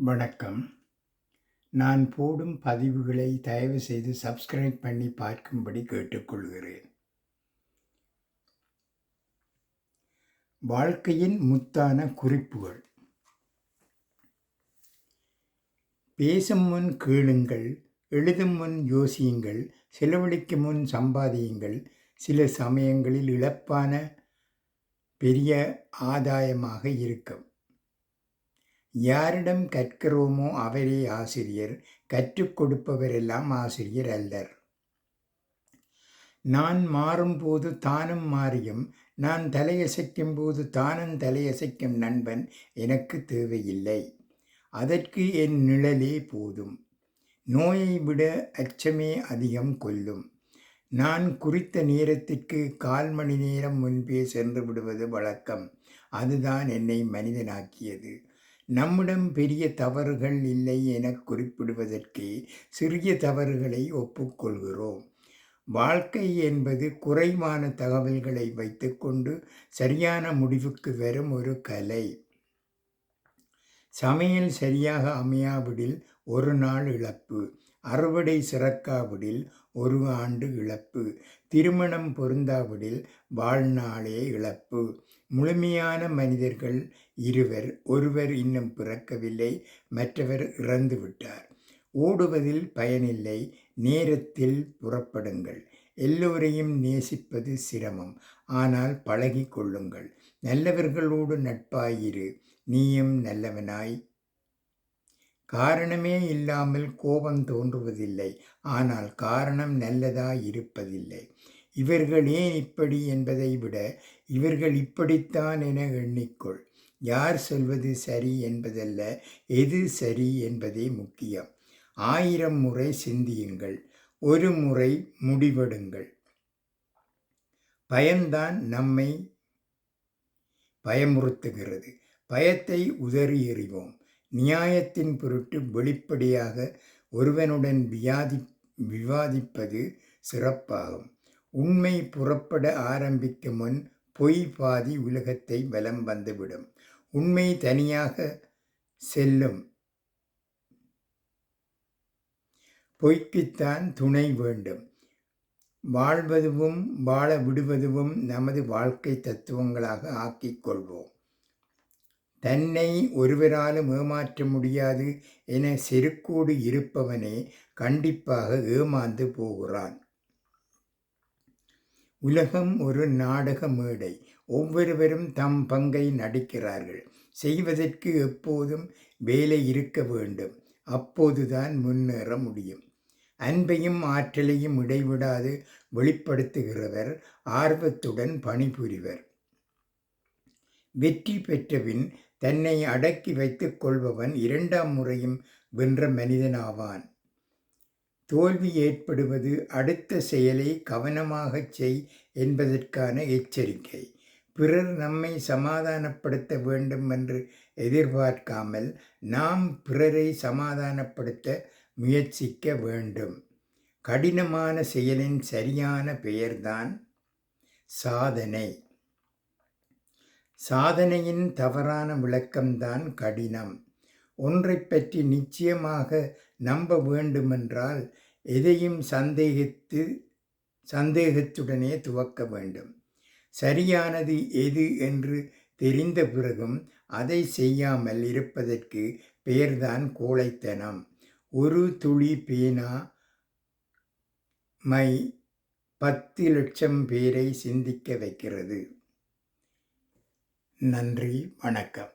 வணக்கம். நான் போடும் பதிவுகளை தயவு செய்து சப்ஸ்கிரைப் பண்ணி பார்க்கும்படி கேட்டுக்கொள்கிறேன். வாழ்க்கையின் முத்தான குறிப்புகள். பேசும் முன் கேளுங்கள் எழுதும் முன் யோசியுங்கள் செலவழிக்கும் முன் சம்பாதியுங்கள். சில சமயங்களில் இழப்பான பெரிய ஆதாயமாக இருக்கும். யாரிடம் கற்கிறோமோ அவரே ஆசிரியர் கற்றுக் கொடுப்பவரெல்லாம் ஆசிரியர் அல்லர். நான் மாறும்போது தானும் மாறியும் நான் தலையசைக்கும் போது தானும் தலையசைக்கும் நண்பன் எனக்கு தேவையில்லை. அதற்கு என் நிழலே போதும். நோயை விட அச்சமே அதிகம் கொல்லும் நான் குறித்த நேரத்திற்கு கால் மணி நேரம் முன்பே சென்று விடுவது வழக்கம். அதுதான் என்னை மனிதனாக்கியது. நம்மிடம் பெரிய தவறுகள் இல்லை என குறிப்பிடுவதற்கே சிறிய தவறுகளை ஒப்புக்கொள்கிறோம். வாழ்க்கை என்பது குறைவான தகவல்களை வைத்துக்கொண்டு சரியான முடிவுக்கு வரும் ஒரு கலை. சமையல் சரியாக அமையாவிடில் ஒரு நாள் இழப்பு. அறுவடை சிறக்காவிடில் ஒரு ஆண்டு இழப்பு. திருமணம் பொருந்தாவிடில் வாழ்நாளே இழப்பு. முழுமையான மனிதர்கள் இருவர் ஒருவர் இன்னும் பிறக்கவில்லை மற்றவர் இறந்து விட்டார். ஓடுவதில் பயனில்லை நேரத்தில் புறப்படுங்கள். எல்லோரையும் நேசிப்பது சிரமம். ஆனால் பழகி கொள்ளுங்கள். நல்லவர்களோடு நட்பாயிரு. நீயும் நல்லவனாய். காரணமே இல்லாமல் கோபம் தோன்றுவதில்லை. ஆனால் காரணம் நல்லதாய் இருப்பதில்லை இவர்கள் ஏன் இப்படி என்பதை விட இவர்கள் இப்படித்தான் என எண்ணிக்கொள். யார் சொல்வது சரி என்பதல்ல எது சரி என்பதே முக்கியம். ஆயிரம் முறை சிந்தியுங்கள் ஒரு முறை முடிவெடுங்கள். பயம்தான் நம்மை பயமுறுத்துகிறது. பயத்தை உதறி எறிவோம். நியாயத்தின் பொருட்டு வெளிப்படையாக ஒருவனுடன் வியாதி விவாதிப்பது சிறப்பாகும். உண்மை புறப்பட ஆரம்பிக்கும் முன் பொய் பாதி உலகத்தை வலம் வந்துவிடும். உண்மை தனியாக செல்லும் பொய்க்குத்தான் துணை வேண்டும். வாழ்வதுவும் வாழ விடுவதுவும் நமது வாழ்க்கை தத்துவங்களாக ஆக்கிக் கொள்வோம். தன்னை ஒருவராலும் ஏமாற்ற முடியாது என செருக்கோடு இருப்பவனே கண்டிப்பாக ஏமாந்து போகிறான். உலகம் ஒரு நாடக மேடை. ஒவ்வொருவரும் தம் பங்கை நடிக்கிறார்கள். செய்வதற்கு எப்போதும் வேலை இருக்க வேண்டும். அப்போதுதான் முன்னேற முடியும். அன்பையும் ஆற்றலையும் இடைவிடாது வெளிப்படுத்துகிறவர் ஆர்வத்துடன் பணிபுரிவர். வெற்றி பெற்றபின் தன்னை அடக்கி வைத்துக் கொள்பவன் இரண்டாம் முறையும் வென்ற மனிதனாவான். தோல்வி ஏற்படுவது அடுத்த செயலை கவனமாகச் செய் என்பதற்கான எச்சரிக்கை. பிறர் நம்மை சமாதானப்படுத்த வேண்டும் என்று எதிர்பார்க்காமல் நாம் பிறரை சமாதானப்படுத்த முயற்சிக்க வேண்டும். கடினமான செயலின் சரியான பெயர்தான் சாதனை. சாதனையின் தவறான விளக்கம்தான் கடினம். ஒன்றை பற்றி நிச்சயமாக நம்ப வேண்டுமென்றால் எதையும் சந்தேகித்து சந்தேகத்துடனே துவக்க வேண்டும். சரியானது எது என்று தெரிந்த பிறகும் அதை செய்யாமல் இருப்பதற்கு பெயர்தான் கோழைத்தனம். ஒரு துளி பேனா மை பத்து லட்சம் பேரை சிந்திக்க வைக்கிறது. நன்றி வணக்கம்.